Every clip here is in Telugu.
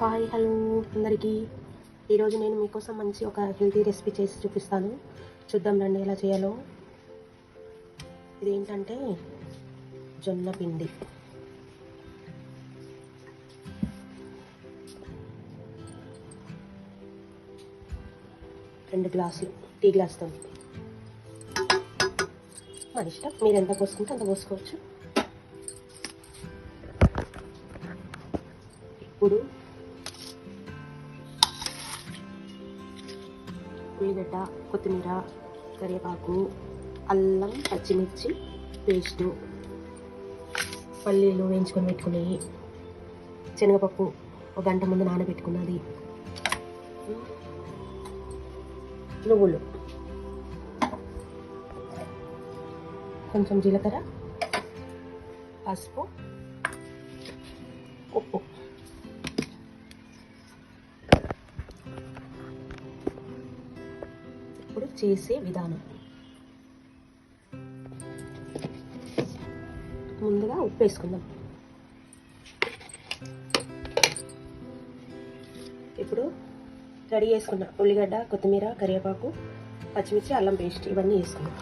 హాయ్ హలో అందరికీ. ఈరోజు నేను మీకోసం మంచి ఒక హెల్తీ రెసిపీ చేసి చూపిస్తాను. చూద్దాం రండి ఎలా చేయాలో. ఇదేంటంటే జొన్న పిండి. రెండు గ్లాసులు టీ గ్లాస్తో. మన ఇష్టం. మీరు ఎంత పోసుకుంటే అంత పోసుకోవచ్చు ఇప్పుడు ఉల్లిగడ్డ కొత్తిమీర కరివేపాకు అల్లం పచ్చిమిర్చి పేస్టు పల్లీలు వేయించుకొని పెట్టుకునేవి శనగపప్పు ఒక గంట ముందు నానబెట్టుకున్నది. నువ్వులు. కొంచెం జీలకర్ర పసుపు ఉప్పు. చేసే విధానం. ముందుగా ఉప్పు వేసుకుందాం. ఇప్పుడు రెడీ చేసుకున్న ఉల్లిగడ్డ కొత్తిమీర కరివేపాకు పచ్చిమిర్చి అల్లం పేస్ట్ ఇవన్నీ వేసుకున్నాం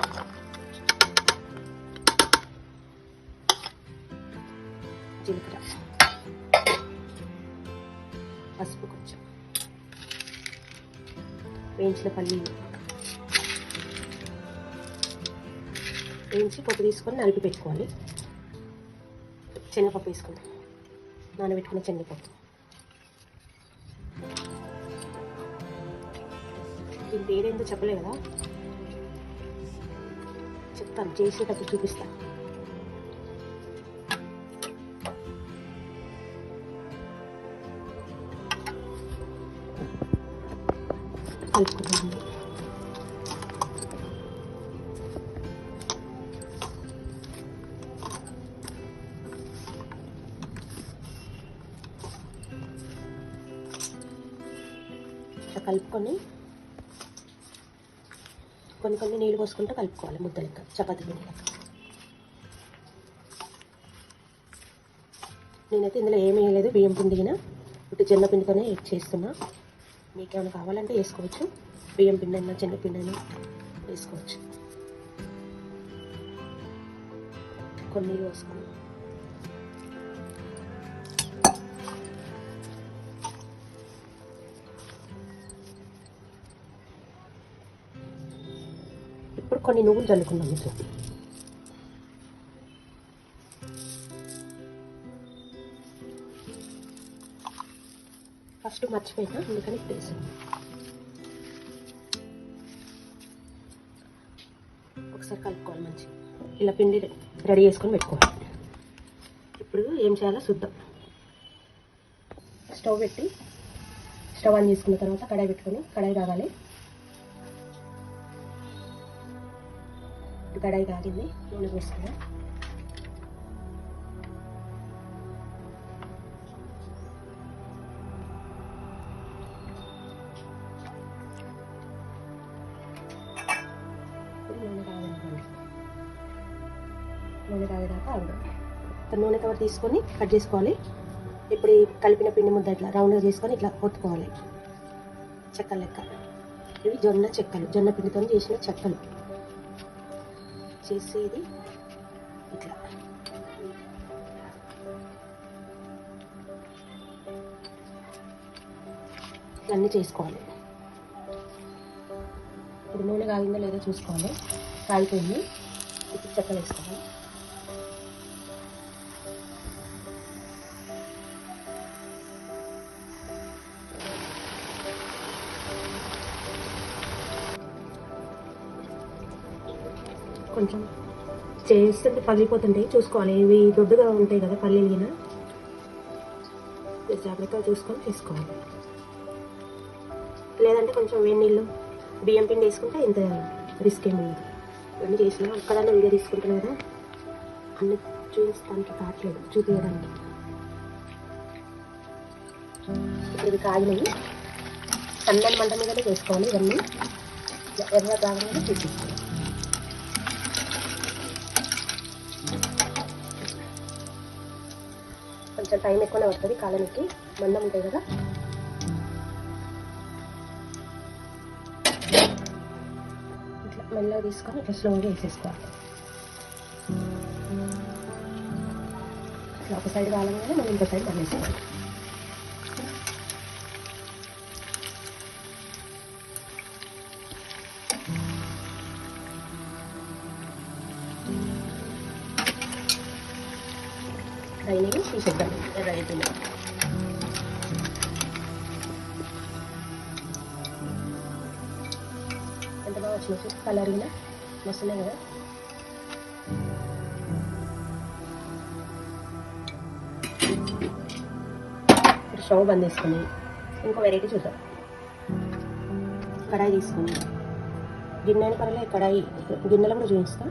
జీలకర్ర. పసుపు కొంచెం. వేయించిన పల్లీలు. వేయించి పొట్టు తీసుకొని నలిపి పెట్టుకోవాలి. శనగపప్పు వేసుకుందాం. నానబెట్టుకున్న శనగపప్పు. దీని పేరేందో చెప్పలే కదా? చెప్తాను చేసేటప్పుడు చూపిస్తాను కలుపుకుందామండి కలుపుకొని కొన్ని కొన్ని నీళ్ళు పోసుకుంటూ కలుపుకోవాలి ముద్ద లెక్క చపాతీ పిండి లెక్క నేనైతే ఇందులో ఏమీ వేయలేదు బియ్యం పిండిగిన ఇటు చిన్న పిండితోనే చేస్తున్నా. మీకు ఏమైనా కావాలంటే వేసుకోవచ్చు. బియ్యం పిండి అయినా చిన్న పిండి అయినా వేసుకోవచ్చు. కొన్ని నీళ్ళు పోసుకున్నాం. ఇప్పుడు కొన్ని నువ్వులు చల్లుకుందాం ఇట్లా ఫస్ట్ మర్చిపోయినా అందుకని తెలుసు. ఒకసారి కలుపుకోవాలి మంచిగా. ఇలా పిండి రెడీ చేసుకొని పెట్టుకోవాలి. ఇప్పుడు ఏం చేయాలో చూద్దాం. స్టవ్ పెట్టి స్టవ్ ఆన్ చేసుకున్న తర్వాత కడాయి పెట్టుకొని కడాయి రావాలి. ఇప్పుడు కడాయి కాగింది నూనె పోసుకుందాం. నూనె కాగనివ్వండి కాగేదాకా ఆగుదాం. నూనె కవర్ తీసుకొని కట్ చేసుకోవాలి. ఇప్పుడు కలిపిన పిండి ముద్ద ఇట్లా రౌండ్గా చేసుకొని ఇట్లా కొట్టుకోవాలి. చెక్కలు లెక్క. ఇవి జొన్న చెక్కలు. జొన్న పిండితో చేసిన చెక్కలు. చేసేది ఇట్లా. ఇవన్నీ చేసుకోవాలి. ఇప్పుడు నూనె కాగిందో లేదో చూసుకోవాలి. కాగిపోయింది. ఇప్పుడు చెక్కలు వేసుకోవాలి కొంచెం చేస్తుంటే పగిలిపోతుంటాయి. చూసుకోవాలి. ఇవి దొడ్డుగా ఉంటాయి కదా పల్లీలు గిన జాగ్రత్తగా చూసుకొని చేసుకోవాలి. లేదంటే కొంచెం వేడి నీళ్ళు బియ్యం పిండి వేసుకుంటే ఇంత రిస్క్ ఏమి ఉండదు ఇవన్నీ చేసినా ఒక్కదాన్ని వీడియో తీసుకుంటాను కదా. అన్ని చూపించడానికి కావట్లేదు చూపించడానికి ఇప్పుడు ఇది కాగినవి. సన్నని మంట మీదనే చేసుకోవాలి ఇవన్నీ. ఎర్ర కాగనే చూపిస్తాను కొంచెం టైం ఎక్కువనే పడుతుంది కాలనికి మందం ఉంటాయి కదా. ఇట్లా మెల్లగా తీసుకొని ఇట్లా ఉండి వేసేసుకోవాలి. ఇట్లా ఒక సైడ్ కాలంగానే మనం ఇంకో సైడ్ పనిచేసుకోవాలి రైనింగ్ తీసేద్దాం ఎర్ర అయిపోయింది ఎంత బాగా వచ్చినాయి చూసి కలరింగ్ మస్తున్నాయి కదా? ఇప్పుడు స్టవ్ బంద్ చేసుకొని ఇంకో వెరైటీ చూద్దాం. కడాయి తీసుకొని. గిన్నె అయిన పర్లేదు కడాయి. గిన్నెలో కూడా చూపిస్తా.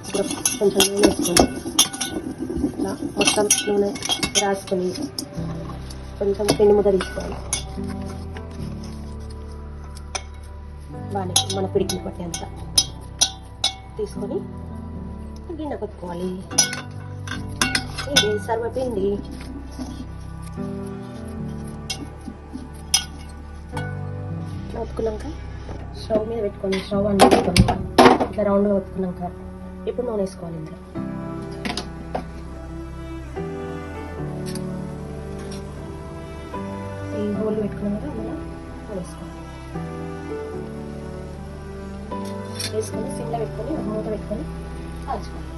ఇప్పుడు కొంచెం నూనె వేసుకొని. ఇట్లా మొత్తం నూనె రాసుకొని కొంచెం పిండి ముద్ద తీసుకోవాలి. బాగానే మన పిడికిని పట్టేంత తీసుకొని గిన్నె కొట్టుకోవాలి ఇది సర్వపిండి. ఒత్తుకున్నాక స్టవ్ మీద పెట్టుకొని స్టవ్ అన్నీ పెట్టుకొని ఇట్లా రౌండ్గా ఒత్తుకున్నాక ఇప్పుడు నూనె వేసుకోవాలి ఇంకా హోల్ పెట్టుకున్నాం మనం వేసుకోవాలి వేసుకొని సిమ్లో పెట్టుకొని మూత పెట్టుకొని కాల్చుకోవాలి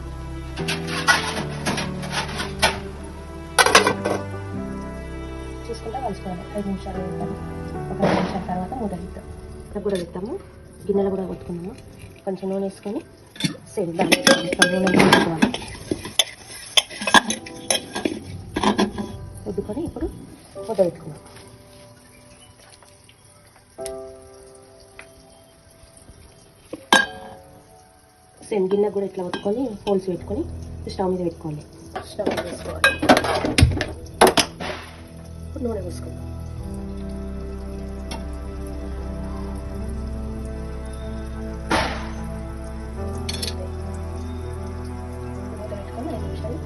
చూసుకుంటా కలుసుకోవాలి ఐదు నిమిషాలు పెడతాము ఒక ఐదు నిమిషాల తర్వాత మూత పెడతాం ఇక్కడ కూడా పెడతాము. గిన్నెలు కూడా కొట్టుకున్నాము. కొంచెం నూనె వేసుకొని సేమ్ దాన్ని నూనె వేసుకోవాలి వద్దుకొని ఇప్పుడు మూత పెట్టుకున్నాం సేమ్ గిన్నె కూడా ఇట్లా పెట్టుకొని హోల్స్ పెట్టుకొని స్టవ్ మీద పెట్టుకోవాలి. స్టవ్ వేసుకోవాలి. ఇప్పుడు నూనె వేసుకోవాలి నిమిషాలు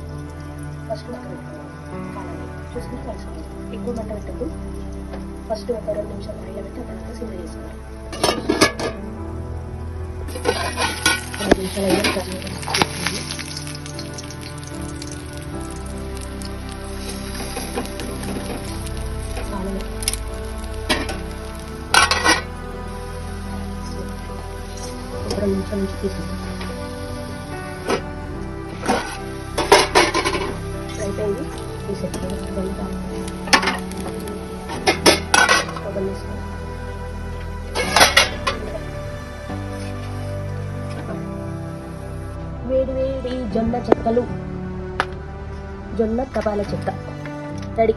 ఫస్ట్ మంట పెట్టుకోవాలి. కలుసుకోవాలి ఎక్కువ మంట పెట్టద్దు ఫస్ట్ ఒక రెండు నిమిషాలు ఆయిల్ పెట్టి ఆ సిమ్ చేసుకోవాలి ఐదు నిమిషాలు అయినా కర్రీ తీసుకోండి ఒక రెండు నిమిషాల నుంచి తీసుకుంటాం అయిపోయింది చేసుకోండి జొన్న చెక్కలు. జొన్న తపాల చెక్క. రెడీ